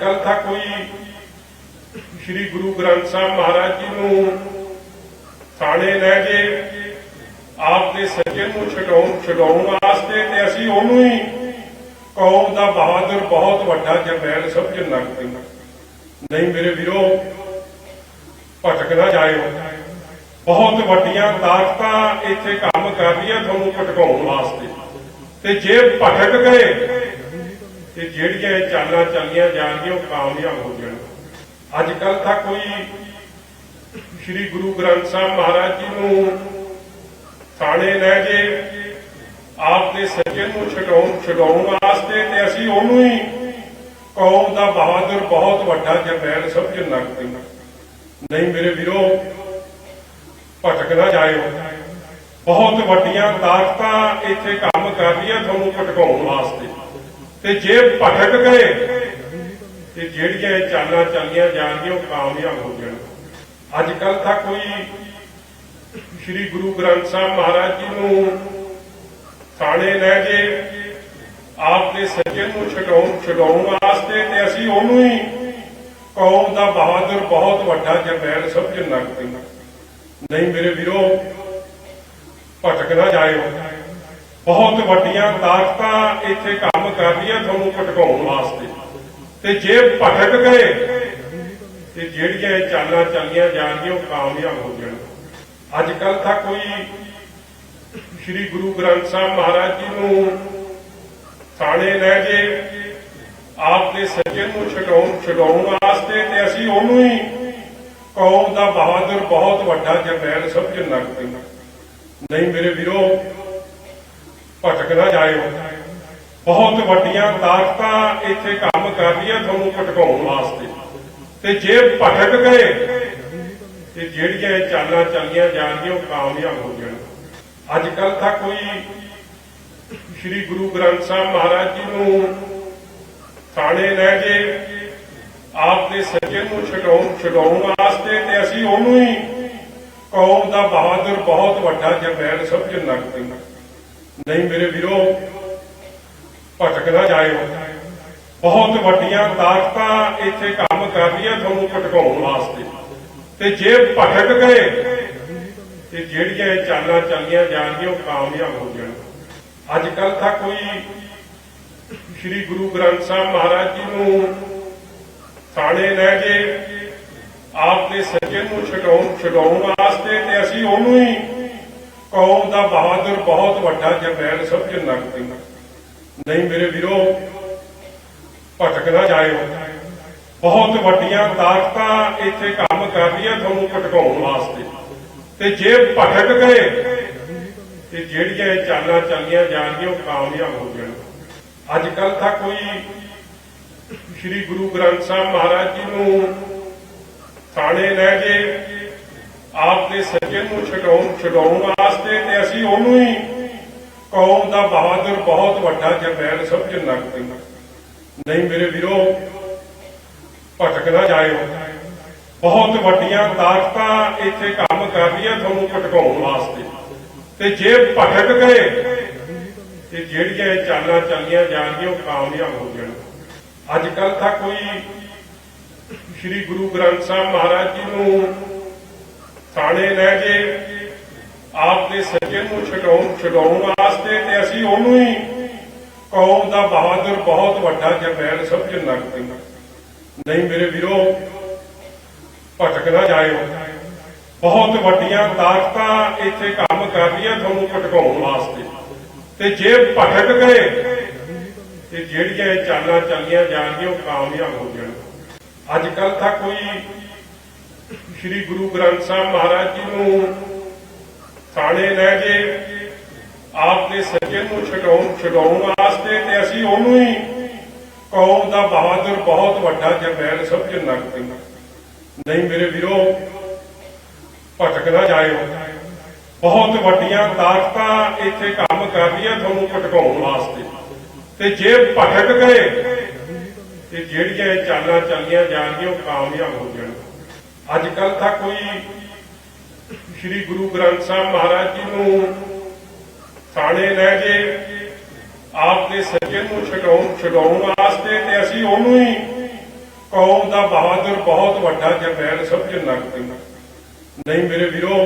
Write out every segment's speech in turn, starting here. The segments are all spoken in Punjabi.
ਕੱਲ ਤਾਂ ਕੋਈ ਸ੍ਰੀ ਗੁਰੂ ਗ੍ਰੰਥ ਸਾਹਿਬ ਮਹਾਰਾਜ ਜੀ ਨੂੰ ਥਾਣੇ ਲੈ ਜੇ, ਆਪ ਦੇ ਸੱਜਣ ਨੂੰ ਛਡਾਉਣ ਛਡਾਉਣ ਵਾਸਤੇ ਤੇ ਅਸੀਂ ਉਹਨੂੰ ਹੀ ਕੌਮ ਦਾ ਬਹਾਦਰ, ਬਹੁਤ ਵੱਡਾ ਜਰਨੈਲ ਸਮਝਣ ਲੱਗ ਪੈਂਦਾ ਨਹੀਂ ਮੇਰੇ ਵੀਰੋ, ਭਟਕ ਨਾ ਜਾਇਓ। ਬਹੁਤ ਵੱਡੀਆਂ ਤਾਕਤਾਂ ਇੱਥੇ ਕੰਮ ਕਰ ਰਹੀਆਂ ਤੁਹਾਨੂੰ ਭਟਕਾਉਣ ਵਾਸਤੇ। ਤੇ ਜੇ ਭਟਕ ਗਏ ਤੇ ਜਿਹੜੀਆਂ ਇਹ ਚਾਲਾਂ ਚੱਲੀਆਂ ਜਾ ਰਹੀਆਂ ਉਹ ਕਾਮਯਾਬ ਹੋ ਜਾਣ। ਅੱਜ ਕੱਲ ਤਾਂ ਕੋਈ ਸ੍ਰੀ ਗੁਰੂ ਗ੍ਰੰਥ ਸਾਹਿਬ ਮਹਾਰਾਜ ਜੀ ਨੂੰ ਥਾਣੇ ਲੈ ਜੇ ਆਪ ਦੇ ਸੱਜਣ ਨੂੰ ਛਡਾਉਣ ਛਡਾਉਣ ਵਾਸਤੇ ਤੇ ਅਸੀਂ ਉਹਨੂੰ ਹੀ ਕੌਮ ਦਾ ਬਹਾਦਰ ਬਹੁਤ ਵੱਡਾ ਜਰਨੈਲ ਸਮਝਣ ਲੱਗ ਪੈਂਦਾ ਨਹੀਂ ਮੇਰੇ ਵੀਰੋ, ਭਟਕ ਨਾ ਜਾਇਓ। ਬਹੁਤ ਵੱਡੀਆਂ ਤਾਕਤਾਂ ਇੱਥੇ ਕੰਮ ਕਰ ਰਹੀਆਂ ਤੁਹਾਨੂੰ ਭਟਕਾਉਣ ਵਾਸਤੇ। ਤੇ ਜੇ ਭਟਕ ਗਏ, ਤੇ ਜਿਹੜੀਆਂ ਇਹ ਚਾਲਾਂ ਚੱਲੀਆਂ ਜਾ ਰਹੀਆਂ ਉਹ ਕਾਮਯਾਬ ਹੋ ਜਾਣ। ਅੱਜ ਕੱਲ ਤਾਂ ਕੋਈ ਸ੍ਰੀ ਗੁਰੂ ਗ੍ਰੰਥ ਸਾਹਿਬ ਮਹਾਰਾਜ ਜੀ ਨੂੰ ਥਾਣੇ ਲੈ ਜੇ ਆਪ ਦੇ ਸੱਜਣ ਨੂੰ ਛਡਾਉਣ ਛਡਾਉਣ ਵਾਸਤੇ ਤੇ ਅਸੀਂ ਉਹਨੂੰ ਹੀ ਕੌਮ ਦਾ ਬਹਾਦਰ ਬਹੁਤ ਵੱਡਾ ਜਰਨੈਲ ਸਮਝਣ ਲੱਗ ਪੈਂਦਾ ਨਹੀਂ ਮੇਰੇ ਵੀਰੋ, ਭਟਕ ਨਾ ਜਾਇਓ। ਬਹੁਤ ਵੱਡੀਆਂ ਤਾਕਤਾਂ ਇੱਥੇ ਕੰਮ ਕਰ ਰਹੀਆਂ ਤੁਹਾਨੂੰ ਭਟਕਾਉਣ ਵਾਸਤੇ। ਤੇ ਜੇ ਭਟਕ ਗਏ, ਤੇ ਜਿਹੜੀਆਂ ਇਹ ਚਾਲਾਂ ਚੱਲੀਆਂ ਜਾ ਰਹੀਆਂ ਉਹ ਕਾਮਯਾਬ ਹੋ ਜਾਣ। ਅੱਜ ਕੱਲ ਤਾਂ ਕੋਈ ਸ੍ਰੀ ਗੁਰੂ ਗ੍ਰੰਥ ਸਾਹਿਬ ਮਹਾਰਾਜ ਜੀ ਨੂੰ ਥਾਣੇ ਲੈ ਜੇ ਆਪ ਦੇ ਸੱਜਣ ਨੂੰ ਛਡਾਉਣ ਛਡਾਉਣ ਵਾਸਤੇ ਤੇ ਅਸੀਂ ਉਹਨੂੰ ਹੀ ਕੌਮ ਦਾ ਬਹਾਦਰ ਬਹੁਤ ਵੱਡਾ ਜਰਨੈਲ ਸਮਝਣ ਲੱਗ ਪੈਂਦਾ ਨਹੀਂ ਮੇਰੇ ਵੀਰੋ ਭਟਕ ਨਾ ਜਾਇਓ ਬਹੁਤ ਵੱਡੀਆਂ ਤਾਕਤਾਂ ਇੱਥੇ ਕੰਮ ਕਰ ਰਹੀਆਂ ਤੁਹਾਨੂੰ ਭਟਕਾਉਣ ਵਾਸਤੇ। ਤੇ ਜੇ ਭਟਕ ਗਏ, ਤੇ ਜਿਹੜੀਆਂ ਇਹ ਚਾਲਾਂ ਚੱਲੀਆਂ ਜਾ ਰਹੀਆਂ ਉਹ ਕਾਮਯਾਬ ਹੋ ਜਾਣ। ਅੱਜ ਕੱਲ ਤਾਂ ਕੋਈ ਸ੍ਰੀ ਗੁਰੂ ਗ੍ਰੰਥ ਸਾਹਿਬ ਮਹਾਰਾਜ ਜੀ ਨੂੰ ਥਾਣੇ ਲੈ ਜੇ ਆਪ ਦੇ ਸੱਜਣ ਨੂੰ ਛਡਾਉਣ ਛਡਾਉਣ ਵਾਸਤੇ ਤੇ ਅਸੀਂ ਉਹਨੂੰ ਹੀ ਕੌਮ ਦਾ ਬਹਾਦਰ ਬਹੁਤ ਵੱਡਾ ਜਰਨੈਲ ਸਮਝਣ ਲੱਗ ਪੈਂਦਾ ਨਹੀਂ ਮੇਰੇ ਵੀਰੋ, ਭਟਕ ਨਾ ਜਾਇਓ। ਬਹੁਤ ਵੱਡੀਆਂ ਤਾਕਤਾਂ ਇੱਥੇ ਕੰਮ ਕਰ ਰਹੀਆਂ ਤੁਹਾਨੂੰ ਭਟਕਾਉਣ ਵਾਸਤੇ। ਤੇ ਜੇ ਭਟਕ ਗਏ, ਤੇ ਜਿਹੜੀਆਂ ਚਾਲਾਂ ਚੱਲੀਆਂ ਜਾ ਰਹੀਆਂ ਉਹ ਕਾਮਯਾਬ ਹੋ ਜਾਣ। ਅੱਜ ਕੱਲ ਤਾਂ ਕੋਈ ਸ੍ਰੀ ਗੁਰੂ ਗ੍ਰੰਥ ਸਾਹਿਬ ਮਹਾਰਾਜ ਜੀ ਨੂੰ ਥਾਣੇ ਲੈ ਜੇ ਆਪ ਦੇ ਸੱਜਣ ਨੂੰ ਛਡਾਉਣ ਛਡਾਉਣ ਵਾਸਤੇ ਤੇ ਅਸੀਂ ਉਹਨੂੰ ਹੀ ਕੌਮ ਦਾ ਬਹਾਦਰ ਬਹੁਤ ਵੱਡਾ ਜਰਨੈਲ ਸਮਝਣ ਲੱਗ ਪਈ। ਨਹੀਂ ਮੇਰੇ ਵੀਰੋ, ਭਟਕ ਨਾ ਜਾਇਓ। ਬਹੁਤ ਵੱਡੀਆਂ ਤਾਕਤਾਂ ਇੱਥੇ ਕੰਮ ਕਰ ਰਹੀਆਂ ਤੁਹਾਨੂੰ ਭਟਕਾਉਣ ਵਾਸਤੇ। ਤੇ ਜੇ ਭਟਕ ਗਏ, ਤੇ ਜਿਹੜੀਆਂ ਇਹ ਚਾਲਾਂ ਚੱਲੀਆਂ ਜਾ ਰਹੀਆਂ ਉਹ ਕਾਮਯਾਬ ਹੋ ਜਾਣ। ਅੱਜ ਕੱਲ ਤਾਂ ਕੋਈ ਸ੍ਰੀ ਗੁਰੂ ਗ੍ਰੰਥ ਸਾਹਿਬ ਮਹਾਰਾਜ ਜੀ ਨੂੰ ਥਾਣੇ ਲੈ ਜੇ ਆਪ ਦੇ ਸੱਜਣ ਨੂੰ ਛਡਾਉਣ ਛਡਾਉਣ ਵਾਸਤੇ ਤੇ ਅਸੀਂ ਉਹਨੂੰ ਹੀ ਕੌਮ ਦਾ ਬਹਾਦਰ, ਬਹੁਤ ਵੱਡਾ ਜਰਨੈਲ ਸਮਝਣ ਲੱਗ ਪੈਂਦਾ ਨਹੀਂ ਮੇਰੇ ਵੀਰੋ, ਭਟਕ ਨਾ ਜਾਇਓ। ਬਹੁਤ ਵੱਡੀਆਂ ਤਾਕਤਾਂ ਇੱਥੇ ਕੰਮ ਕਰ ਰਹੀਆਂ ਤੁਹਾਨੂੰ ਭਟਕਾਉਣ ਵਾਸਤੇ। ਤੇ ਜੇ ਭਟਕ ਗਏ, ਤੇ ਜਿਹੜੀਆਂ ਇਹ ਚਾਲਾਂ ਚੱਲੀਆਂ ਜਾ ਰਹੀਆਂ ਉਹ ਕਾਮਯਾਬ ਹੋ ਜਾਣ। ਅੱਜ ਕੱਲ ਤਾਂ ਕੋਈ ਸ੍ਰੀ ਗੁਰੂ ਗ੍ਰੰਥ ਸਾਹਿਬ ਮਹਾਰਾਜ ਜੀ ਨੂੰ ਥਾਣੇ ਲੈ ਜੇ ਆਪ ਦੇ ਸੱਜਣ ਨੂੰ ਛਡਾਉਣ ਛਡਾਉਣ ਵਾਸਤੇ ਤੇ ਅਸੀਂ ਉਹਨੂੰ ਹੀ ਕੌਮ ਦਾ ਬਹਾਦਰ ਬਹੁਤ ਵੱਡਾ ਜਰਨੈਲ ਸਮਝਣ ਲੱਗ ਪੈਂਦਾ ਨਹੀਂ ਮੇਰੇ ਵੀਰੋ, ਭਟਕ ਨਾ ਜਾਇਓ। ਬਹੁਤ ਵੱਡੀਆਂ ਤਾਕਤਾਂ ਇੱਥੇ ਕੰਮ ਕਰ ਰਹੀਆਂ ਤੁਹਾਨੂੰ ਭਟਕਾਉਣ ਵਾਸਤੇ। ਤੇ ਜੇ ਭਟਕ ਗਏ, ਤੇ ਜਿਹੜੀਆਂ ਇਹ ਚਾਲਾਂ ਚੱਲੀਆਂ ਜਾ ਰਹੀਆਂ ਉਹ ਕਾਮਯਾਬ ਹੋ ਜਾਣ। ਅੱਜ ਕੱਲ ਤਾਂ ਕੋਈ ਸ੍ਰੀ ਗੁਰੂ ਗ੍ਰੰਥ ਸਾਹਿਬ ਮਹਾਰਾਜ ਜੀ ਨੂੰ ਥਾਣੇ ਲੈ ਗਏ ਆਪ ਦੇ ਸੱਜਣ ਨੂੰ ਛਡਾਉਣ ਛਡਾਉਣ ਵਾਸਤੇ ਤੇ ਅਸੀਂ ਉਹਨੂੰ ਹੀ ਕੌਮ ਦਾ ਬਹਾਦਰ ਬਹੁਤ ਵੱਡਾ ਜਰਨੈਲ ਸਮਝਣ ਲੱਗ ਪੈਂਦਾ ਨਹੀਂ ਮੇਰੇ ਵੀਰੋ, ਭਟਕ ਨਾ ਜਾਇਓ। ਬਹੁਤ ਵੱਡੀਆਂ ਤਾਕਤਾਂ ਇੱਥੇ ਕੰਮ ਕਰ ਰਹੀਆਂ ਤੁਹਾਨੂੰ ਭਟਕਾਉਣ ਵਾਸਤੇ। ਤੇ ਜੇ ਭਟਕ ਗਏ, ਤੇ ਜਿਹੜੀਆਂ ਇਹ ਚਾਲਾਂ ਚੱਲੀਆਂ ਜਾ ਰਹੀਆਂ ਉਹ ਕਾਮਯਾਬ ਹੋ ਜਾਣ ਅੱਜ ਕੱਲ ਤਾਂ ਕੋਈ ਸ੍ਰੀ ਗੁਰੂ ਗ੍ਰੰਥ ਸਾਹਿਬ ਮਹਾਰਾਜ ਜੀ ਨੂੰ ਥਾਣੇ ਲੈ ਜੇ ਆਪ ਦੇ ਸੱਜਣ ਨੂੰ ਛਡਾਉਣ ਛਡਾਉਣ ਵਾਸਤੇ ਤੇ ਅਸੀਂ ਉਹਨੂੰ ਹੀ ਕੌਮ ਦਾ ਬਹਾਦਰ ਬਹੁਤ ਵੱਡਾ ਜਰਨੈਲ ਸਮਝਣ ਲੱਗ ਪਈ ਨਹੀਂ ਮੇਰੇ ਵੀਰੋ,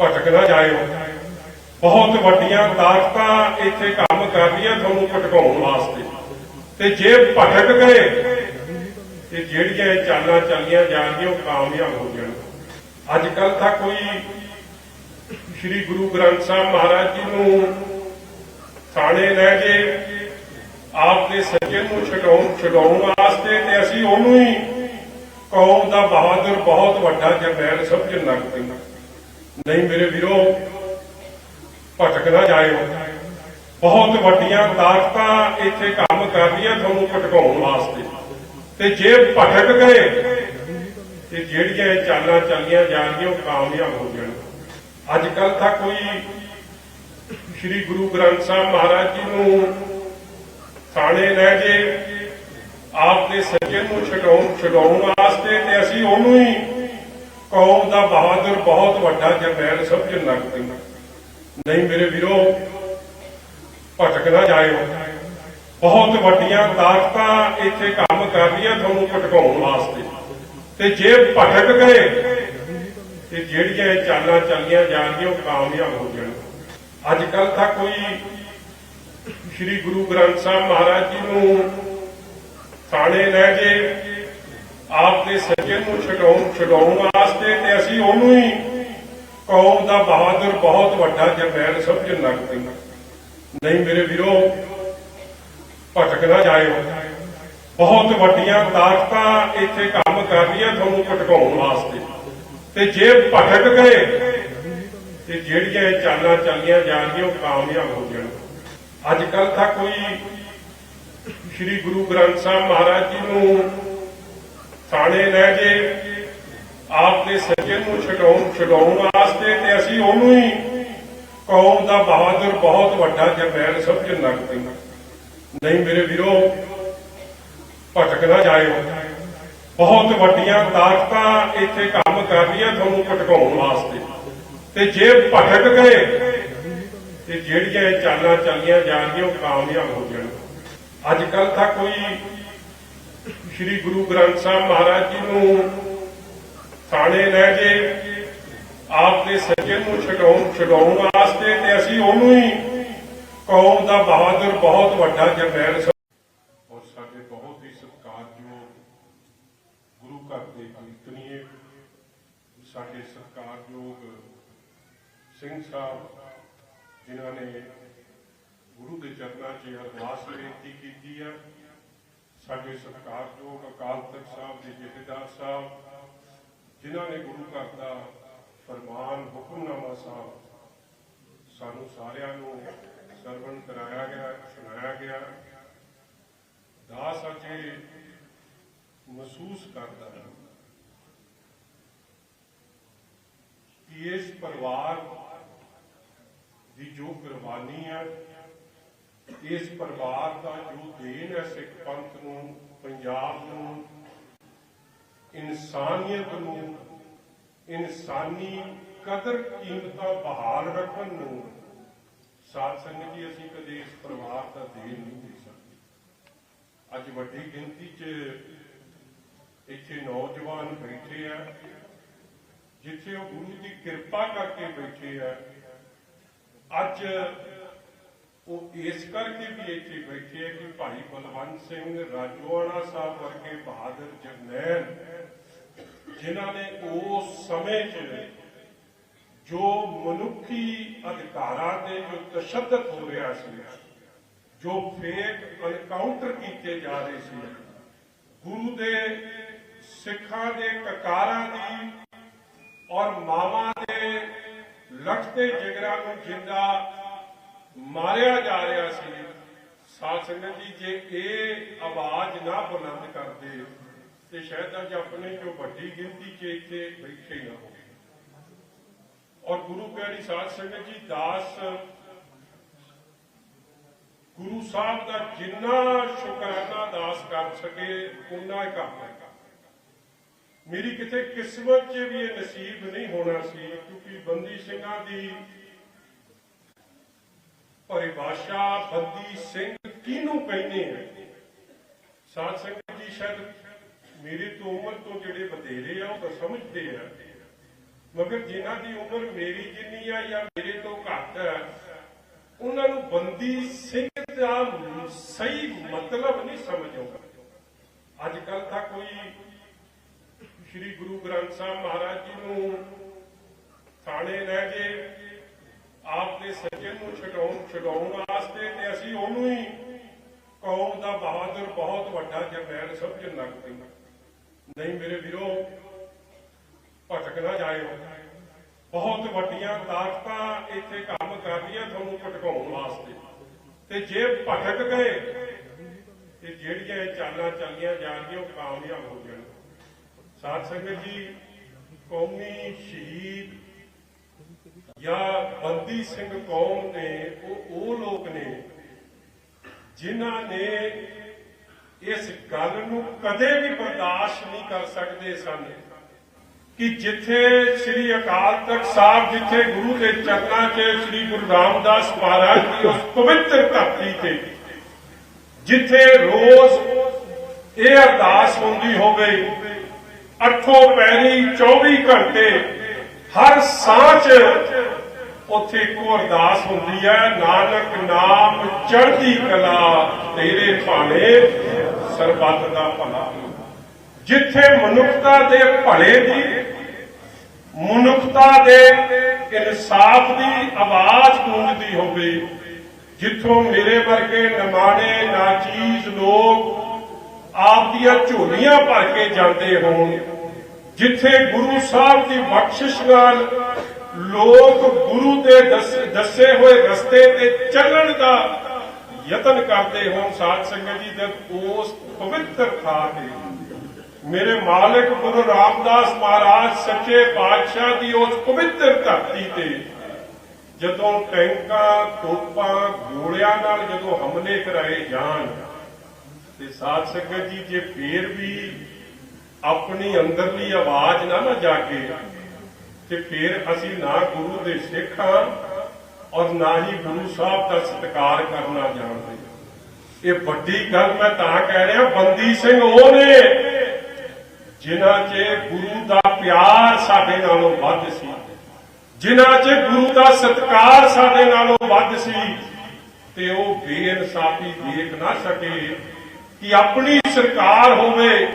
ਭਟਕ ਨਾ ਜਾਇਓ। ਬਹੁਤ ਵੱਡੀਆਂ ਤਾਕਤਾਂ ਇੱਥੇ ਕੰਮ ਕਰ ਰਹੀਆਂ ਤੁਹਾਨੂੰ ਭਟਕਾਉਣ ਵਾਸਤੇ। ਤੇ ਜੇ ਭਟਕ ਗਏ ਤੇ ਜਿਹੜੀਆਂ ਇਹ ਚਾਲਾਂ ਚੱਲੀਆਂ ਜਾਣਗੀਆਂ ਉਹ ਕਾਮਯਾਬ ਹੋ ਜਾਣ। ਅੱਜ ਕੱਲ ਤਾਂ ਕੋਈ ਸ੍ਰੀ ਗੁਰੂ ਗ੍ਰੰਥ ਸਾਹਿਬ ਮਹਾਰਾਜ ਜੀ ਨੂੰ ਥਾਣੇ ਲੈ ਕੇ ਆਪ ਦੇ ਸੱਜਣ ਨੂੰ ਛਡਾਉਣ ਛਡਾਉਣ ਵਾਸਤੇ ਤੇ ਅਸੀਂ ਉਹਨੂੰ ਹੀ ਕੌਮ ਦਾ ਬਹਾਦਰ ਬਹੁਤ ਵੱਡਾ ਜਰਨੈਲ ਸਮਝਣ ਲੱਗ ਪਈ ਨਹੀਂ ਮੇਰੇ ਵੀਰੋ, ਭਟਕ ਨਾ ਜਾਇਓ। ਬਹੁਤ ਵੱਡੀਆਂ ਤਾਕਤਾਂ ਇੱਥੇ ਕੰਮ ਕਰ ਰਹੀਆਂ ਤੁਹਾਨੂੰ ਭਟਕਾਉਣ ਵਾਸਤੇ। ਤੇ ਜੇ ਭਟਕ ਗਏ, ਤੇ ਜਿਹੜੀਆਂ ਇਹ ਚਾਲਾਂ ਚੱਲੀਆਂ ਜਾ ਰਹੀਆਂ ਉਹ ਕਾਮਯਾਬ ਹੋ ਜਾਣ। ਅੱਜ ਕੱਲ ਤਾਂ ਕੋਈ ਸ੍ਰੀ ਗੁਰੂ ਗ੍ਰੰਥ ਸਾਹਿਬ ਮਹਾਰਾਜ ਜੀ ਨੂੰ ਥਾਣੇ ਲੈ ਜੇ ਆਪ ਦੇ ਸੱਜਣ ਨੂੰ ਛਡਾਉਣ ਛਡਾਉਣ ਵਾਸਤੇ ਤੇ ਅਸੀਂ ਉਹਨੂੰ ਹੀ ਕੌਮ ਦਾ ਬਹਾਦਰ ਬਹੁਤ ਵੱਡਾ ਜਰਨੈਲ ਸਮਝਣ ਲੱਗ ਪਈ। ਨਹੀਂ ਮੇਰੇ ਵੀਰੋ, ਭਟਕ ਨਾ ਜਾਇਓ। ਬਹੁਤ ਵੱਡੀਆਂ ਤਾਕਤਾਂ ਇੱਥੇ ਕੰਮ ਕਰ ਰਹੀਆਂ ਤੁਹਾਨੂੰ ਭਟਕਾਉਣ ਵਾਸਤੇ। ਤੇ ਜੇ ਭਟਕ ਗਏ, ਤੇ ਜਿਹੜੀਆਂ ਇਹ ਚਾਲਾਂ ਚੱਲੀਆਂ ਜਾ ਰਹੀਆਂ ਉਹ ਕਾਮਯਾਬ ਹੋ ਜਾਣ ਅੱਜ ਕੱਲ ਤਾਂ ਕੋਈ ਸ੍ਰੀ ਗੁਰੂ ਗ੍ਰੰਥ ਸਾਹਿਬ ਮਹਾਰਾਜ ਜੀ ਨੂੰ ਥਾਣੇ ਲੈ ਜੇ ਆਪ ਦੇ ਸੱਜਣ ਨੂੰ ਛਡਾਉਣ ਛਡਾਉਣ ਵਾਸਤੇ, ਤੇ ਅਸੀਂ ਉਹਨੂੰ ਹੀ ਕੌਮ ਦਾ ਬਹਾਦਰ ਬਹੁਤ ਵੱਡਾ ਜਰਨੈਲ ਸਮਝਣ ਲੱਗ ਪਈ ਨਹੀਂ ਮੇਰੇ ਵੀਰੋ ਭਟਕ ਨਾ ਜਾਇਓ ਬਹੁਤ ਵੱਡੀਆਂ ਤਾਕਤਾਂ ਇੱਥੇ ਕੰਮ ਕਰ ਰਹੀਆਂ ਤੁਹਾਨੂੰ ਭਟਕਾਉਣ ਵਾਸਤੇ। ਤੇ ਜੇ ਭਟਕ ਗਏ, ਤੇ ਜਿਹੜੀਆਂ ਇਹ ਚਾਲਾਂ ਚੱਲੀਆਂ ਜਾ ਰਹੀਆਂ ਉਹ ਕਾਮਯਾਬ ਹੋ ਜਾਣ। ਅੱਜ ਕੱਲ ਤਾਂ ਕੋਈ ਸ੍ਰੀ ਗੁਰੂ ਗ੍ਰੰਥ ਸਾਹਿਬ ਮਹਾਰਾਜ ਜੀ ਨੂੰ ਥਾਣੇ ਲੈ ਜੇ ਆਪ ਦੇ ਸੱਜਣ ਨੂੰ ਛਡਾਉਣ ਛਡਾਉਣ ਵਾਸਤੇ ਤੇ ਅਸੀਂ ਉਹਨੂੰ ਹੀ ਕੌਮ ਦਾ ਬਹਾਦਰ ਬਹੁਤ ਵੱਡਾ ਜਰਨੈਲ ਸਮਝਣ ਲੱਗ ਪਈ ਨਹੀਂ ਮੇਰੇ ਵੀਰੋ ਭਟਕ ਨਾ ਜਾਇਓ। ਬਹੁਤ ਵੱਡੀਆਂ ਤਾਕਤਾਂ ਇੱਥੇ ਕੰਮ ਕਰ ਰਹੀਆਂ ਤੁਹਾਨੂੰ ਭਟਕਾਉਣ ਵਾਸਤੇ। ਤੇ ਜੇ ਭਟਕ ਗਏ, ਤੇ ਜਿਹੜੀਆਂ ਇਹ ਚਾਲਾਂ ਚੱਲੀਆਂ ਜਾ ਰਹੀਆਂ ਉਹ ਕਾਮਯਾਬ ਹੋ ਜਾਣ। ਅੱਜ ਕੱਲ ਤਾਂ ਕੋਈ ਸ੍ਰੀ ਗੁਰੂ ਗ੍ਰੰਥ ਸਾਹਿਬ ਮਹਾਰਾਜ ਜੀ ਨੂੰ ਥਾਣੇ ਲੈ ਜੇ ਆਪ ਦੇ ਸੱਜਣ ਨੂੰ ਛਡਾਉਣ ਛਡਾਉਣ ਵਾਸਤੇ ਤੇ ਅਸੀਂ ਉਹਨੂੰ ਹੀ ਕੌਮ ਦਾ ਬਹਾਦਰ ਬਹੁਤ ਵੱਡਾ ਜਰਨੈਲ ਔਰ ਸਾਡੇ ਬਹੁਤ ਹੀ ਸਤਿਕਾਰਯੋਗ ਗੁਰੂ ਘਰ ਦੇ ਕੀਰਤਨੀਏ, ਸਾਡੇ ਸਤਿਕਾਰਯੋਗ ਸਿੰਘ ਸਾਹਿਬ, ਜਿਨ੍ਹਾਂ ਨੇ ਗੁਰੂ ਦੇ ਚਰਨਾਂ 'ਚ ਅਰਦਾਸ ਬੇਨਤੀ ਕੀਤੀ ਹੈ ਸਾਡੇ ਸਤਿਕਾਰਯੋਗ ਅਕਾਲ ਤਖਤ ਸਾਹਿਬ ਦੇ ਜਥੇਦਾਰ ਸਾਹਿਬ, ਜਿਨ੍ਹਾਂ ਨੇ ਗੁਰੂ ਘਰ ਦਾ ਫਰਮਾਨ ਹੁਕਮਨਾਮਾ ਸਾਹਿਬ ਸਾਨੂੰ ਸਾਰਿਆਂ ਨੂੰ ਸਰਵਣ ਕਰਾਇਆ ਗਿਆ, ਸੁਣਾਇਆ ਗਿਆ। ਦਾਸ ਅਜੇ ਮਹਿਸੂਸ ਕਰਦਾ ਹੈ ਕਿ ਇਸ ਪਰਿਵਾਰ ਦੀ ਜੋ ਕੁਰਬਾਨੀ ਹੈ, ਇਸ ਪਰਿਵਾਰ ਦਾ ਜੋ ਦੇਣ ਹੈ ਸਿੱਖ ਪੰਥ ਨੂੰ, ਪੰਜਾਬ ਨੂੰ, ਇਨਸਾਨੀਅਤ ਨੂੰ, ਇਨਸਾਨੀ ਕਦਰ ਕੀਮਤਾਂ ਬਹਾਲ ਰੱਖਣ ਨੂੰ ਸਾਧ ਸੰਗਤ ਜੀ, ਅਸੀਂ ਕਦੇ ਇਸ ਪਰਿਵਾਰ ਦਾ ਦੇਣ ਨਹੀਂ ਦੇ ਸਕਦੇ। ਅੱਜ ਵੱਡੀ ਗਿਣਤੀ 'ਚ ਇੱਥੇ ਨੌਜਵਾਨ ਬੈਠੇ ਆ, ਜਿੱਥੇ ਉਹ ਗੁਰੂ ਦੀ ਕਿਰਪਾ ਕਰਕੇ ਬੈਠੇ ਆ। ਅੱਜ ਉਹ ਇਸ ਕਰਕੇ ਵੀ ਇੱਥੇ ਬੈਠੇ ਆ ਕਿ ਭਾਈ ਬਲਵੰਤ ਸਿੰਘ ਰਾਜੋਆਣਾ ਸਾਹਿਬ ਵਰਗੇ ਬਹਾਦਰ ਜਰਨੈਲ, ਜਿਨ੍ਹਾਂ ਨੇ ਉਸ ਸਮੇਂ 'ਚ ਜੋ ਮਨੁੱਖੀ ਅਧਿਕਾਰਾਂ ਦੇ ਜੋ ਤਸ਼ੱਦਦ ਹੋ ਰਿਹਾ ਸੀ, ਜੋ ਫੇਕ ਐਨਕਾਊਂਟਰ ਕੀਤੇ ਜਾ ਰਹੇ ਸੀ, ਗੁਰੂ ਦੇ ਸਿੱਖਾਂ ਦੇ ਕਕਾਰਾਂ ਦੀ ਔਰ ਮਾਵਾਂ ਦੇ ਲਖਤੇ ਜਿਗਰਾਂ ਨੂੰ ਜਿੰਦਾ ਮਾਰਿਆ ਜਾ ਰਿਹਾ ਸੀ, ਸਾਧ ਸੰਗਤ ਜੀ, ਜੇ ਇਹ ਆਵਾਜ਼ ਨਾ ਬੁਲੰਦ ਕਰਦੇ, ਤੇ ਸ਼ਾਇਦ ਅੱਜ ਆਪਣੇ ਜੋ ਵੱਡੀ ਗਿਣਤੀ 'ਚ ਇੱਥੇ ਬੈਠੇ ਨਾ ਹੋ ਔਰ ਗੁਰੂ ਪਿਆਰੀ ਸਾਧ ਸੰਗਤ ਜੀ, ਦਾਸ ਗੁਰੂ ਸਾਹਿਬ ਦਾ ਜਿੰਨਾ ਸ਼ੁਕਰਾਨਾ ਦਾਸ ਕਰ ਸਕੇ ਉਨਾ ਹੀ ਕਰਦਾ ਮੇਰੀ ਕਿਤੇ ਕਿਸਮਤ 'ਚ ਵੀ ਇਹ ਨਸੀਬ ਨਹੀਂ ਹੋਣਾ ਸੀ, ਕਿਉਂਕਿ ਬੰਦੀ ਸਿੰਘਾਂ ਦੀ ਪਰਿਭਾਸ਼ਾ ਬੰਦੀ ਸਿੰਘ ਕਿਹਨੂੰ ਕਹਿੰਦੇ ਆ? ਸਾਧ ਸੰਗਤ ਜੀ, ਸ਼ਾਇਦ ਮੇਰੇ ਤੋਂ ਉਮਰ ਤੋਂ ਜਿਹੜੇ ਵਧੇਰੇ ਆ, ਉਹ ਤਾਂ ਸਮਝਦੇ ਆ। ਮਗਰ ਜਿਨ੍ਹਾਂ ਦੀ ਉਮਰ ਮੇਰੀ ਜਿੰਨੀ ਆ ਜਾਂ ਮੇਰੇ ਤੋਂ ਘੱਟ ਹੈ ਉਹਨਾਂ ਨੂੰ ਬੰਦੀ ਸਿੰਘ ਦਾ ਸਹੀ ਮਤਲਬ ਨਹੀਂ ਸਮਝ ਆਉਂਦਾ। ਅੱਜ ਕੱਲ ਤਾਂ ਕੋਈ ਸ੍ਰੀ ਗੁਰੂ ਗ੍ਰੰਥ ਸਾਹਿਬ ਮਹਾਰਾਜ ਜੀ ਨੂੰ ਥਾਣੇ ਲੈ ਕੇ ਆਪ ਦੇ ਸੱਜਣ ਨੂੰ ਛਡਾਉਣ ਛਡਾਉਣ ਵਾਸਤੇ ਤੇ ਅਸੀਂ ਉਹਨੂੰ ਹੀ ਕੌਮ ਦਾ ਬਹਾਦਰ ਬਹੁਤ ਵੱਡਾ ਜਰਨੈਲ ਸਮਝਣ ਲੱਗ ਪਏ। ਨਹੀਂ ਮੇਰੇ ਵੀਰੋ ਭਟਕ ਨਾ ਜਾਇਓ ਬਹੁਤ ਵੱਡੀਆਂ ਤਾਕਤਾਂ ਇੱਥੇ ਕੰਮ ਕਰਦੀਆਂ ਤੁਹਾਨੂੰ ਭਟਕਾਉਣ ਵਾਸਤੇ। ਤੇ ਜੇ ਭਟਕ ਗਏ, ਤੇ ਜਿਹੜੀਆਂ ਇਹ ਚਾਲਾਂ ਚੱਲੀਆਂ ਜਾ ਰਹੀਆਂ ਉਹ ਕਾਮਯਾਬ ਹੋ ਜਾਣ। ਸਾਧ ਸੰਗਤ ਜੀ, ਕੌਮੀ ਸ਼ਹੀਦ ਜਾਂ ਬੰਦੀ ਸਿੰਘ ਕੌਮ ਨੇ, ਉਹ ਉਹ ਲੋਕ ਨੇ, ਜਿਨ੍ਹਾਂ ਨੇ ਇਸ ਗੱਲ ਨੂੰ ਕਦੇ ਵੀ ਬਰਦਾਸ਼ਤ ਨਹੀਂ ਕਰ ਸਕਦੇ ਸਨ ਕਿ ਜਿੱਥੇ ਸ੍ਰੀ ਅਕਾਲ ਤਖਤ ਸਾਹਿਬ, ਜਿੱਥੇ ਗੁਰੂ ਦੇ ਚਰਨਾਂ 'ਚ ਸ੍ਰੀ ਗੁਰੂ ਰਾਮਦਾਸ ਮਹਾਰਾਜ ਦੀ ਉਸ ਪਵਿੱਤਰ ਧਰਤੀ ਤੇ, ਜਿੱਥੇ ਰੋਜ਼ ਇਹ ਅਰਦਾਸ ਹੁੰਦੀ ਹੋਵੇ, ਅੱਠੋਂ ਪੈਰੀ 24 ਘੰਟੇ ਹਰ ਸਾਹ 'ਚ ਉੱਥੇ ਇੱਕੋ ਅਰਦਾਸ ਹੁੰਦੀ ਹੈ, ਨਾਨਕ ਨਾਮ ਚੜ੍ਹਦੀ ਕਲਾ ਤੇਰੇ ਭਾਣੇ, ਸਰਬੱਤ ਦਾ ਭਲਾ। ਜਿੱਥੇ ਮਨੁੱਖਤਾ ਦੇ ਭਲੇ ਦੀ, ਮਨੁੱਖਤਾ ਦੇ ਇਨਸਾਫ ਦੀ ਆਵਾਜ਼ ਗੂੰਜਦੀ ਹੋਵੇ, ਜਿੱਥੋਂ ਮੇਰੇ ਵਰਗੇ ਨਮਾਣੇ, ਨਾਚੀਜ਼ ਲੋਕ ਆਪ ਦੀਆਂ ਝੋਲੀਆਂ ਭਰ ਕੇ ਜਾਂਦੇ ਹੋਣ, ਜਿੱਥੇ ਗੁਰੂ ਸਾਹਿਬ ਦੀ ਬਖਸ਼ਿਸ਼ ਨਾਲ ਲੋਕ ਗੁਰੂ ਦੇ ਦੱਸ- ਦੱਸੇ ਹੋਏ ਰਸਤੇ ਤੇ ਚੱਲਣ ਦਾ ਯਤਨ ਕਰਦੇ ਹੋਣ, ਸਾਧ ਸੰਗਤ ਜੀ ਜਦ ਉਸ ਪਵਿੱਤਰ ਥਾਂ ਤੇ। ਮੇਰੇ ਮਾਲਕ ਗੁਰੂ ਰਾਮਦਾਸ ਮਹਾਰਾਜ ਸੱਚੇ ਪਾਤਸ਼ਾਹ ਦੀ ਉਸ ਪਵਿੱਤਰ ਧਰਤੀ ਤੇ ਜਦੋਂ ਟੈਂਕਾਂ, ਤੋਪਾਂ, ਗੋਲਿਆਂ ਨਾਲ ਜਦੋਂ ਹਮਲੇ ਕਰਾਏ ਜਾਣ, ਤੇ ਸਾਧ ਸੰਗਤ ਜੀ, ਜੇ ਫੇਰ ਵੀ ਆਪਣੀ ਅੰਦਰਲੀ ਆਵਾਜ਼ ਨਾ ਨਾ ਜਾਗੇ, ਤੇ ਫੇਰ ਅਸੀਂ ਨਾ ਗੁਰੂ ਦੇ ਸਿੱਖ ਹਾਂ ਔਰ ਨਾ ਹੀ ਗੁਰੂ ਸਾਹਿਬ ਦਾ ਸਤਿਕਾਰ ਕਰਨਾ ਜਾਣਦੇ। ਇਹ ਵੱਡੀ ਗੱਲ ਮੈਂ ਤਾਂ ਕਹਿ ਰਿਹਾ, ਬੰਦੀ ਸਿੰਘ ਉਹ ਨੇ ਜਿਨ੍ਹਾਂ 'ਚ ਗੁਰੂ ਦਾ ਪਿਆਰ ਸਾਡੇ ਨਾਲੋਂ ਵੱਧ ਸੀ, ਜਿਨ੍ਹਾਂ 'ਚ ਗੁਰੂ ਦਾ ਸਤਿਕਾਰ ਸਾਡੇ ਨਾਲੋਂ ਵੱਧ ਸੀ, ਤੇ ਉਹ ਬੇਇਨਸਾਫੀ ਦੇਖ ਨਾ ਸਕੇ ਕਿ ਆਪਣੀ ਸਰਕਾਰ ਹੋਵੇ,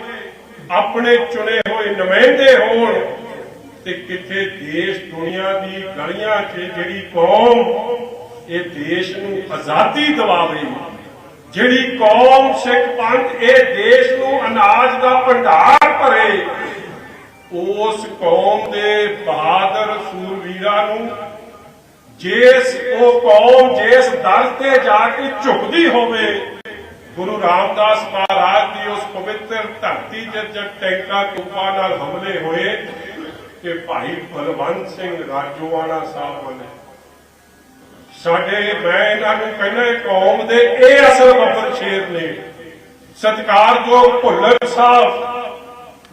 ਆਪਣੇ ਚੁਣੇ ਹੋਏ ਨੁਮਾਇੰਦੇ ਹੋਣ, ਤੇ ਕਿੱਥੇ ਦੇਸ਼ ਦੁਨੀਆ ਦੀ ਗਲੀਆਂ 'ਚ ਜਿਹੜੀ ਕੌਮ, ਇਹ ਦੇਸ਼ ਨੂੰ ਆਜ਼ਾਦੀ ਦਿਵਾਵੇ। ਜਿਹੜੀ ਕੌਮ ਸਿੱਖ ਪੰਥ ਇਹ ਦੇਸ਼ ਨੂੰ ਅਨਾਜ ਦਾ ਭੰਡਾਰ ਭਰੇ, ਉਸ ਕੌਮ ਦੇ ਬਹਾਦਰ ਸੂਰਵੀਰਾਂ ਨੂੰ ਜਿਸ ਉਹ ਕੌਮ ਜਿਸ ਦਰ ਤੇ ਜਾ ਕੇ ਝੁਕਦੀ ਹੋਵੇ, ਗੁਰੂ ਰਾਮਦਾਸ ਮਹਾਰਾਜ ਦੀ ਉਸ ਪਵਿੱਤਰ ਧਰਤੀ ਜਦ ਜਦ ਟੈਂਕਾਂ ਤੋਪਾਂ ਨਾਲ ਹਮਲੇ ਹੋਏ, ਕਿ ਭਾਈ ਬਲਵੰਤ ਸਿੰਘ ਰਾਜੋਵਾਲਾ ਸਾਹਿਬ ਬਣੇ। ਸਾਡੇ ਮੈਂ ਇਹਨਾਂ ਨੂੰ ਕਹਿੰਦਾ, ਕੌਮ ਦੇ ਇਹ ਅਸਲ ਬੱਬਰ ਸ਼ੇਰ ਨੇ। ਸਤਿਕਾਰਯੋਗ ਭੁੱਲਰ ਸਾਹਿਬ।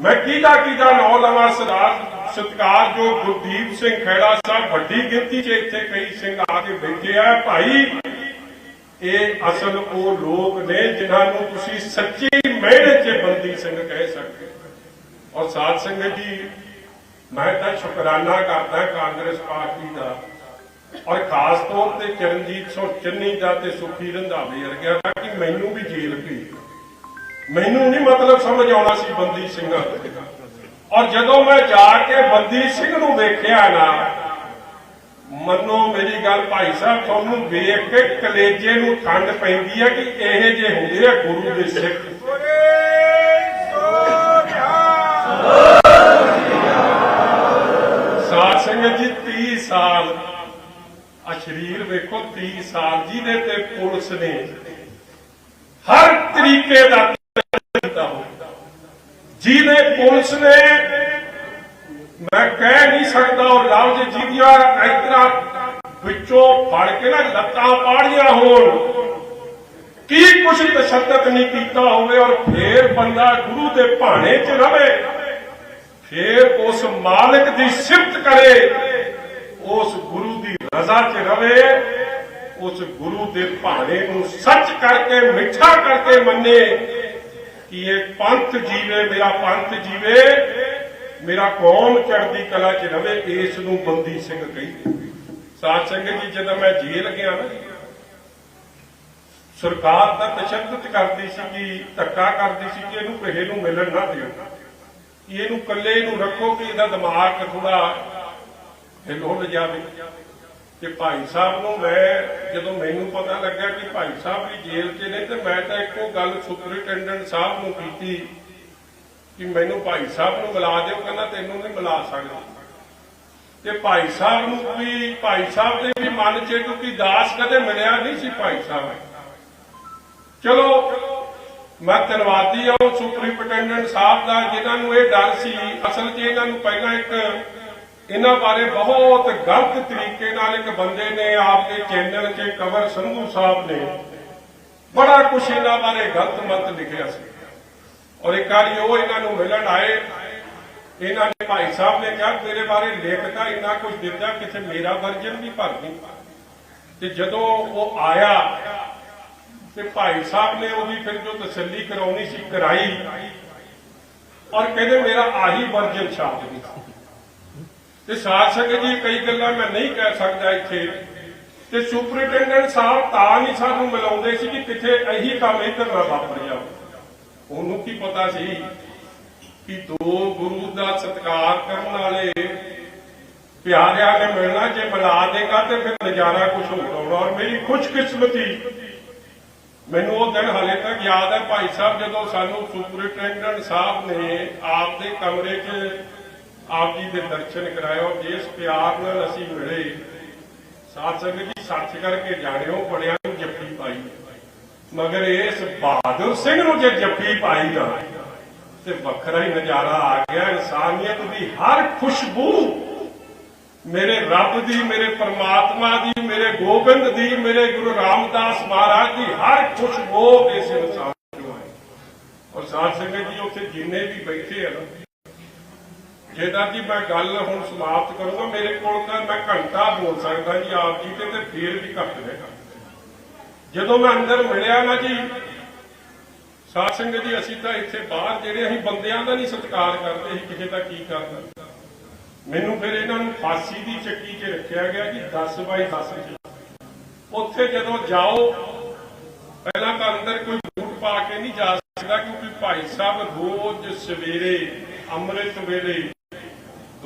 ਮੈਂ ਕਿਹਦਾ ਕਿਹਦਾ ਨਾਂ ਲਵਾਂ ਸਰਦਾਰ ਸਤਿਕਾਰਯੋਗ ਗੁਰਦੀਪ ਸਿੰਘ ਖੈੜਾ ਸਾਹਿਬ ਵੱਡੀ ਗਿਣਤੀ 'ਚ ਇੱਥੇ ਕਈ ਸਿੰਘ ਆ ਕੇ ਬੈਠੇ ਆ। ਭਾਈ, ਇਹ ਅਸਲ ਉਹ ਲੋਕ ਨੇ ਜਿਨ੍ਹਾਂ ਨੂੰ ਤੁਸੀਂ ਸੱਚੀ ਮਿਹਨਤ 'ਚ ਬੰਦੀ ਸਿੰਘ ਕਹਿ ਸਕਦੇ ਔਰ ਸਾਧ ਸੰਗਤ ਜੀ, ਮੈਂ ਤਾਂ ਸ਼ੁਕਰਾਨਾ ਕਰਦਾ ਕਾਂਗਰਸ ਪਾਰਟੀ ਦਾ। ਔਰ ਖਾਸ ਤੌਰ ਤੇ ਚਰਨਜੀਤ ਸਿੰਘ ਚੰਨੀ ਦਾ ਤੇ ਸੁਖੀ ਰੰਧਾਵੇ ਵਰਗਿਆਂ ਦਾ ਕਿ ਮੈਨੂੰ ਵੀ ਜੇਲ੍ਹ ਪਈ ਮੈਨੂੰ ਨਹੀਂ ਮਤਲਬ ਸਮਝ ਆਉਣਾ ਸੀ ਬੰਦੀ ਸਿੰਘ ਔਰ ਜਦੋਂ ਮੈਂ ਜਾ ਕੇ ਬੰਦੀ ਸਿੰਘ ਨੂੰ ਵੇਖਿਆ ਨਾ, ਮੰਨੋ ਮੇਰੀ ਗੱਲ ਭਾਈ ਸਾਹਿਬ ਤੁਹਾਨੂੰ ਵੇਖ ਕੇ ਕਲੇਜੇ ਨੂੰ ਠੰਡ ਪੈਂਦੀ ਹੈ ਕਿ ਇਹ ਜੇ ਹੁੰਦੇ ਆ ਗੁਰੂ ਦੇ ਸਿੱਖ। ਸਾਧ ਸੰਗਤ ਜੀ 30 ਸਾਲ ਆ ਸ਼ਰੀਰ ਵੇਖੋ 30 ਸਾਲ ਜਿਹਦੇ ਤੇ ਪੁਲਿਸ ਨੇ। ਹਰ ਤਰੀਕੇ ਦਾ ਕੀਤਾ ਜਿਹਦੇ ਪੁਲਿਸ ਨੇ, ਮੈਂ ਕਹਿ ਨਹੀਂ ਸਕਦਾ ਉਹ ਲਫ਼ਜ਼ ਜਿਹਦੀਆਂ ਇਤਨਾ ਵਿੱਚੋਂ ਫੜ ਕੇ ਨਾ ਲੱਤਾਂ ਪਾੜੀਆਂ ਹੋਣ। ਕੀ ਕੁਛ ਤਸ਼ੱਦਦ ਨਹੀਂ ਕੀਤਾ ਹੋਵੇ ਔਰ ਫੇਰ ਬੰਦਾ ਗੁਰੂ ਦੇ ਭਾਣੇ 'ਚ ਰਵੇ। ਫੇਰ ਉਸ ਮਾਲਕ ਦੀ ਸਿਫਤ ਕਰੇ, ਉਸ ਗੁਰੂ ਦੀ ਰਜ਼ਾ 'ਚ ਰਵੇ, ਉਸ ਗੁਰੂ ਦੇ ਭਾਣੇ ਨੂੰ ਸੱਚ ਕਰਕੇ, ਮਿੱਠਾ ਕਰਕੇ ਮੰਨੇ ਕਿ ਇਹ ਪੰਥ ਜੀਵੇ, ਮੇਰਾ ਪੰਥ ਜੀਵੇ, ਮੇਰਾ ਕੌਮ ਚੜ੍ਹਦੀ ਕਲਾ 'ਚ ਰਵੇ, ਇਸ ਨੂੰ ਬੰਦੀ ਸਿੰਘ ਕਹਿੰਦੇ ਸਾਧ ਸੰਗਤ ਜੀ, ਜਦੋਂ ਮੈਂ ਜੇਲ੍ਹ ਗਿਆ ਨਾ, ਸਰਕਾਰ ਦਾ ਤਸ਼ੱਦਦ ਕਰਦੀ ਸੀ ਕਿ, ਧੱਕਾ ਕਰਦੀ ਸੀ ਕਿ ਇਹਨੂੰ ਕਿਸੇ ਨੂੰ ਮਿਲਣ ਨਾ ਦਿਓ ਇਹਨੂੰ ਇਕੱਲੇ ਨੂੰ ਰੱਖੋ ਕਿ ਇਹਦਾ ਦਿਮਾਗ ਥੋੜਾ ਹਿੱਲ ਜਾਵੇ। ਤੇ ਭਾਈ ਸਾਹਿਬ ਨੂੰ ਮੈਂ ਜਦੋਂ ਮੈਨੂੰ ਪਤਾ ਲੱਗਾ ਕਿ ਭਾਈ ਸਾਹਿਬ ਵੀ ਜੇਲ੍ਹ 'ਚ ਨੇ, ਤੇ ਮੈਂ ਤਾਂ ਇੱਕੋ ਗੱਲ ਸੁਪਰਿੰਟੈਂਡੈਂਟ ਸਾਹਿਬ ਨੂੰ ਕੀਤੀ ਕਿ ਮੈਨੂੰ ਭਾਈ ਸਾਹਿਬ ਨੂੰ ਮਿਲਾ ਦਿਓ, ਕਹਿੰਦਾ ਤੈਨੂੰ ਨਹੀਂ ਮਿਲਾ ਸਕਦਾ। ਤੇ ਭਾਈ ਸਾਹਿਬ ਨੂੰ ਵੀ ਭਾਈ ਸਾਹਿਬ ਦੇ ਵੀ ਮਨ 'ਚ ਕਿਉਂਕਿ ਦਾਸ ਕਦੇ ਮਿਲਿਆ ਨਹੀਂ ਸੀ ਭਾਈ ਸਾਹਿਬ। ਚਲੋ, ਮੈਂ ਧੰਨਵਾਦੀ ਹਾਂ ਉਹ ਸੁਪਰਿੰਟੈਂਡੈਂਟ ਸਾਹਿਬ ਦਾ, ਜਿਨ੍ਹਾਂ ਨੂੰ ਇਹ ਡਰ ਸੀ। ਅਸਲ 'ਚ ਇਹਨਾਂ ਨੂੰ ਪਹਿਲਾਂ ਇੱਕ ਇਹਨਾਂ ਬਾਰੇ ਬਹੁਤ ਗਲਤ ਤਰੀਕੇ ਨਾਲ ਇੱਕ ਬੰਦੇ ਨੇ ਆਪਦੇ ਚੈਨਲ 'ਤੇ ਕਵਰ ਸੰਧੂ ਸਾਹਿਬ ਨੇ ਬੜਾ ਕੁਝ ਇਹਨਾਂ ਬਾਰੇ ਗਲਤ ਮਤ ਲਿਖਿਆ ਸੀ। ਔਰ ਇੱਕ ਵਾਰੀ ਉਹ ਇਹਨਾਂ ਨੂੰ ਮਿਲਣ ਆਏ, ਇਹਨਾਂ ਨੇ ਭਾਈ ਸਾਹਿਬ ਨੇ ਕਿਹਾ ਮੇਰੇ ਬਾਰੇ ਲਿਖਤਾ ਇੰਨਾ ਕੁਝ ਦਿੱਤਾ ਕਿਤੇ ਮੇਰਾ ਵਰਜਨ ਵੀ ਭਰ ਨਹੀਂ ਤੇ ਜਦੋਂ ਉਹ ਆਇਆ ਤੇ ਭਾਈ ਸਾਹਿਬ ਨੇ ਉਹਦੀ ਫਿਰ ਜੋ ਤਸੱਲੀ ਕਰਾਉਣੀ ਸੀ, ਕਰਾਈ। ਔਰ ਕਹਿੰਦੇ, ਮੇਰਾ ਆਹੀ ਵਰਜਨ ਛਾਪ ਦਿੱਤਾ। ਤੇ ਸਾਧ ਸੰਗਤ ਜੀ, ਕਈ ਗੱਲਾਂ ਮੈਂ ਨਹੀਂ ਕਹਿ ਸਕਦਾ ਇੱਥੇ। ਤੇ ਸੁਪਰਿੰਟੈਂਡੈਂਟ ਸਾਹਿਬ ਤਾਂ ਨਹੀਂ ਸਾਨੂੰ ਮਿਲਾਉਂਦੇ ਸੀ ਕਿ ਕਿੱਥੇ ਇਹੀ ਕੰਮ ਇੱਧਰ ਨਾ ਵਾਪਰ ਜਾਵੇ। ਉਹਨੂੰ ਕੀ ਪਤਾ ਸੀ ਕਿ ਦੋ ਗੁਰੂ ਦਾ ਸਤਿਕਾਰ ਕਰਨ ਵਾਲੇ ਪਿਆਰਿਆਂ ਨੇ ਮਿਲਣਾ ਜੇ ਮਿਲਾ ਦੇਗਾ ਤੇ ਫਿਰ ਨਜ਼ਾਰਾ ਕੁਝ ਹੋਰ ਆਉਣਾ। ਔਰ ਮੇਰੀ ਖੁਸ਼ਕਿਸਮਤੀ, ਮੈਨੂੰ ਉਹ ਦਿਨ ਹਾਲੇ ਤੱਕ ਯਾਦ ਹੈ ਭਾਈ ਸਾਹਿਬ ਜਦੋਂ ਸਾਨੂੰ ਸੁਪਰਿੰਟੈਂਡੈਂਟ ਸਾਹਿਬ ਨੇ ਆਪਦੇ ਕਮਰੇ 'ਚ ਆਪ ਜੀ ਦੇ ਦਰਸ਼ਨ ਕਰਾਇਓ ਔਰ ਜਿਸ ਪਿਆਰ ਨਾਲ ਅਸੀਂ ਮਿਲੇ, ਸਾਧ ਸੰਗਤ ਜੀ, ਸੱਚ ਕਰਕੇ ਜਾਣਿਓ, ਬੜਿਆਂ ਨੂੰ ਜੱਫੀ ਪਾਈ। ਮਗਰ ਇਸ ਬਹਾਦਰ ਸਿੰਘ ਨੂੰ ਜੇ ਜੱਫੀ ਪਾਈ ਨਾ, ਤੇ ਵੱਖਰਾ ਹੀ ਨਜ਼ਾਰਾ ਆ ਗਿਆ। ਇਨਸਾਨੀਅਤ ਦੀ ਹਰ ਖੁਸ਼ਬੂ ਮੇਰੇ ਰੱਬ ਦੀ, ਮੇਰੇ ਪਰਮਾਤਮਾ ਦੀ, ਮੇਰੇ ਗੋਬਿੰਦ ਦੀ, ਮੇਰੇ ਗੁਰੂ ਰਾਮਦਾਸ ਮਹਾਰਾਜ ਦੀ ਹਰ ਖੁਸ਼ਬੂ ਇਸ ਇਨਸਾਨ ਨੂੰ ਆਈ। ਔਰ ਸਾਧ ਸੰਗਤ ਜੀ, ਉੱਥੇ ਜਿੰਨੇ ਵੀ ਬੈਠੇ ਆ ਨਾ ਜਿਹਦਾ ਜੀ ਮੈਂ ਗੱਲ ਹੁਣ ਸਮਾਪਤ ਕਰੂੰਗਾ। ਮੇਰੇ ਕੋਲ ਤਾਂ ਮੈਂ ਘੰਟਾ ਬੋਲ ਸਕਦਾ ਜੀ ਆਪ ਜੀ ਤੇ ਤੇ ਫੇਰ ਵੀ ਘੱਟ ਰਹੇਗਾ ਜਦੋਂ ਮੈਂ ਅੰਦਰ ਮਿਲਿਆ ਨਾ ਜੀ, ਸਾਧ ਸੰਗਤ ਜੀ, ਅਸੀਂ ਤਾਂ ਇੱਥੇ ਬਾਹਰ ਜਿਹੜੇ ਅਸੀਂ ਬੰਦਿਆਂ ਦਾ ਨਹੀਂ ਸਤਿਕਾਰ ਕਰਦੇ, ਅਸੀਂ ਕਿਸੇ ਦਾ ਕੀ ਕਰਨਾ? ਮੈਨੂੰ ਫਿਰ ਇਹਨਾਂ ਨੂੰ ਫਾਂਸੀ ਦੀ ਚੱਕੀ 'ਚ ਰੱਖਿਆ ਗਿਆ ਜੀ 10 ਬਾਈ 10 ਉੱਥੇ ਜਦੋਂ ਜਾਓ, ਪਹਿਲਾਂ ਤਾਂ ਅੰਦਰ ਕੋਈ ਬੂਟ ਪਾ ਕੇ ਨਹੀਂ ਜਾ ਸਕਦਾ, ਕਿਉਂਕਿ ਭਾਈ ਸਾਹਿਬ ਰੋਜ਼ ਸਵੇਰੇ, ਅੰਮ੍ਰਿਤ ਵੇਲੇ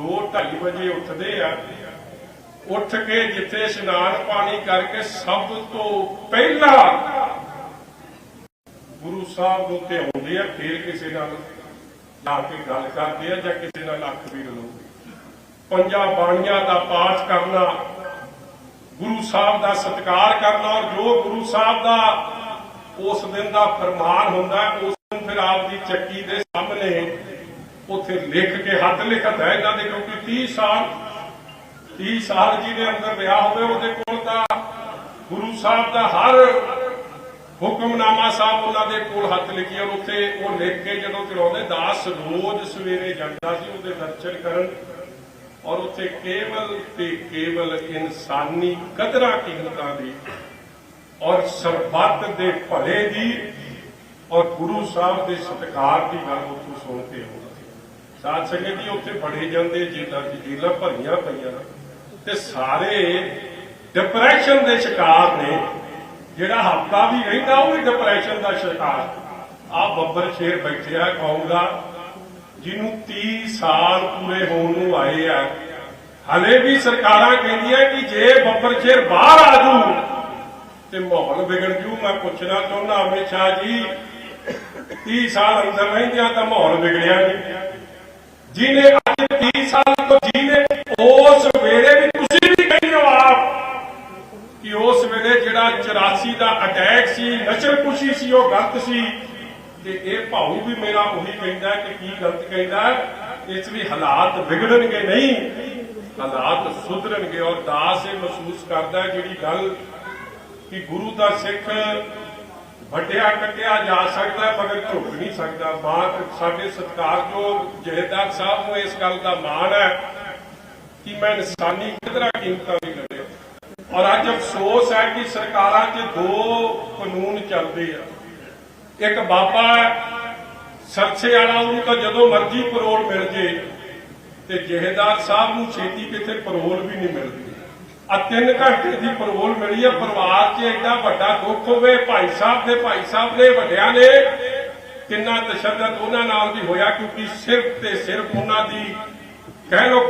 2:30 ਵਜੇ ਉੱਠਦੇ ਆ। ਉੱਠ ਕੇ ਜਿੱਥੇ ਇਸ਼ਨਾਨ ਪਾਣੀ ਕਰਕੇ ਸਭ ਤੋਂ ਪਹਿਲਾਂ ਗੁਰੂ ਸਾਹਿਬ ਨੂੰ ਤੇ ਆਉਂਦੇ ਆ, ਫਿਰ ਕਿਸੇ ਨਾਲ ਜਾ ਕੇ ਗੱਲ ਕਰਦੇ ਆ ਜਾਂ ਕਿਸੇ ਨਾਲ ਅੱਖ ਵੀ ਰਲਾਉਂਦੇ ਪੰਜਾਂ ਬਾਣੀਆਂ ਦਾ ਪਾਠ ਕਰਨਾ, ਗੁਰੂ ਸਾਹਿਬ ਦਾ ਸਤਿਕਾਰ ਕਰਨਾ ਔਰ ਜੋ ਗੁਰੂ ਸਾਹਿਬ ਦਾ ਉਸ ਦਿਨ ਦਾ ਫਰਮਾਨ ਹੁੰਦਾ, ਉਸ ਦਿਨ ਫਿਰ ਆਪ ਦੀ ਚੱਕੀ ਦੇ ਸਾਹਮਣੇ ਉੱਥੇ ਲਿਖ ਕੇ ਹੱਥ ਲਿਖਤ ਹੈ ਇਹਨਾਂ ਦੇ, ਕਿਉਂਕਿ 30 ਸਾਲ 30 ਸਾਲ ਜਿਹਦੇ ਅੰਦਰ ਰਿਹਾ ਹੋਵੇ, ਉਹਦੇ ਕੋਲ ਤਾਂ ਗੁਰੂ ਸਾਹਿਬ ਦਾ ਹਰ ਹੁਕਮਨਾਮਾ ਸਾਹਿਬ ਉਹਨਾਂ ਦੇ ਕੋਲ ਹੱਥ ਲਿਖਿਆ ਔਰ ਉੱਥੇ ਉਹ ਲਿਖ ਕੇ ਜਦੋਂ ਚਲਾਉਂਦੇ ਦਾਸ ਰੋਜ਼ ਸਵੇਰੇ ਜਾਂਦਾ ਸੀ ਉਹਦੇ ਦਰਸ਼ਨ ਕਰਨ। ਔਰ ਉੱਥੇ ਕੇਵਲ ਤੇ ਕੇਵਲ ਇਨਸਾਨੀ ਕਦਰਾਂ ਕੀਮਤਾਂ ਦੀ ਔਰ ਸਰਬੱਤ ਦੇ ਭਲੇ ਦੀ ਔਰ ਗੁਰੂ ਸਾਹਿਬ ਦੇ ਸਤਿਕਾਰ ਦੀ ਗੱਲ ਉੱਥੋਂ ਸੁਣ ਕੇ ਆਉਂਦਾ ਸਾਧ ਸੰਗਤ ਜੀ, ਉੱਥੇ ਫੜੇ ਜਾਂਦੇ ਜੇਲਾਂ ਦੀ ਜੇਲਾਂ ਭਰੀਆਂ ਪਈਆਂ ਤੇ ਸਾਰੇ ਡਿਪਰੈਸ਼ਨ ਦੇ ਸ਼ਿਕਾਰ ਨੇ। ਜਿਹੜਾ ਹਫਤਾ ਵੀ ਰਹਿੰਦਾ, ਉਹ ਵੀ ਡਿਪਰੈਸ਼ਨ ਦਾ ਸ਼ਿਕਾਰ। ਆ ਬੱਬਰ ਸ਼ੇਰ ਬੈਠਿਆ ਕੌਮ ਦਾ, ਜਿਹਨੂੰ 30 ਸਾਲ ਪੂਰੇ ਹੋਣ ਨੂੰ ਆਏ ਆ। ਹਲੇ ਵੀ ਸਰਕਾਰਾਂ ਕਹਿੰਦੀਆਂ ਕਿ ਜੇ ਬੱਬਰ ਸ਼ੇਰ ਬਾਹਰ ਆ ਜੂ ਤੇ ਮਾਹੌਲ ਵਿਗੜ ਜੂ ਮੈਂ ਪੁੱਛਣਾ ਚਾਹੁੰਦਾ, ਅਮਿਤ ਸ਼ਾਹ ਜੀ 30 ਸਾਲ ਅੰਦਰ ਰਹਿੰਦਿਆਂ ਤਾਂ ਮਾਹੌਲ ਵਿਗੜਿਆ ਨਹੀਂ ਜਿਹਨੇ ਅੱਜ 30 ਸਾਲ ਤੋਂ ਜਿਹਨੇ ਉਸ ਵੇਲੇ ਵੀ ਤੁਸੀਂ ਵੀ ਕਹਿੰਦੇ ਹੋ ਆਪ ਕਿ ਉਸ ਵੇਲੇ ਜਿਹੜਾ 84 ਦਾ ਅਟੈਕ ਸੀ ਨਸ਼ਰ ਕੁਸ਼ੀ ਸੀ, ਉਹ ਗਲਤ ਸੀ। ਤੇ ਇਹ ਭਾਊ ਵੀ ਮੇਰਾ ਉਹੀ ਕਹਿੰਦਾ ਕਿ ਕੀ ਗਲਤ ਕਹਿੰਦਾ ਇਸ ਵੀ ਹਾਲਾਤ ਵਿਗੜਨਗੇ ਨਹੀਂ, ਹਾਲਾਤ ਸੁਧਰਨਗੇ। ਔਰ ਦਾਸ ਇਹ ਮਹਿਸੂਸ ਕਰਦਾ ਜਿਹੜੀ ਗੱਲ ਕਿ ਗੁਰੂ ਦਾ ਸਿੱਖ ਵੱਡਿਆ ਕੱਟਿਆ ਜਾ ਸਕਦਾ, ਮਗਰ ਝੁਕ ਨਹੀਂ ਸਕਦਾ। ਮਾਨ ਸਾਡੇ ਸਤਿਕਾਰਯੋਗ ਜਹੇਦਾਰ ਸਾਹਿਬ ਨੂੰ ਇਸ ਗੱਲ ਦਾ ਮਾਣ ਹੈ ਕਿ ਮੈਂ ਇਨਸਾਨੀ ਕਦਰਾਂ ਕੀਮਤਾਂ ਵੀ ਕਰੇ ਔਰ ਅੱਜ ਅਫਸੋਸ ਹੈ ਕਿ ਸਰਕਾਰਾਂ 'ਚ ਦੋ ਕਾਨੂੰਨ ਚੱਲਦੇ ਆ। ਇੱਕ ਬਾਬਾ ਸਰਸੇ ਵਾਲਾ, ਉਹਨੂੰ ਤਾਂ ਜਦੋਂ ਮਰਜ਼ੀ ਪਰੋਲ ਮਿਲ ਜੇ, ਤੇ ਜਹੇਦਾਰ ਸਾਹਿਬ ਨੂੰ ਛੇਤੀ ਕਿਤੇ ਪਰੋਲ ਵੀ ਨਹੀਂ ਮਿਲਦੀ। ਆ ਤਿੰਨ ਘੰਟੇ ਦੀ ਪਰੋਲ ਮਿਲੀ ਆ, ਪਰਿਵਾਰ 'ਚ ਐਡਾ ਵੱਡਾ ਦੁੱਖ ਹੋਵੇ, ਭਾਈ ਸਾਹਿਬ ਦੇ, ਭਾਈ ਸਾਹਿਬ ਨੇ ਵੱਡਿਆਂ ਨੇ ਕਿੰਨਾ ਤਸ਼ੱਦਦ ਉਹਨਾਂ ਨਾਲ ਵੀ ਹੋਇਆ, ਕਿਉਂਕਿ ਸਿਰਫ ਤੇ ਸਿਰਫ ਉਹਨਾਂ ਦੀ, ਕਹਿ ਲੋ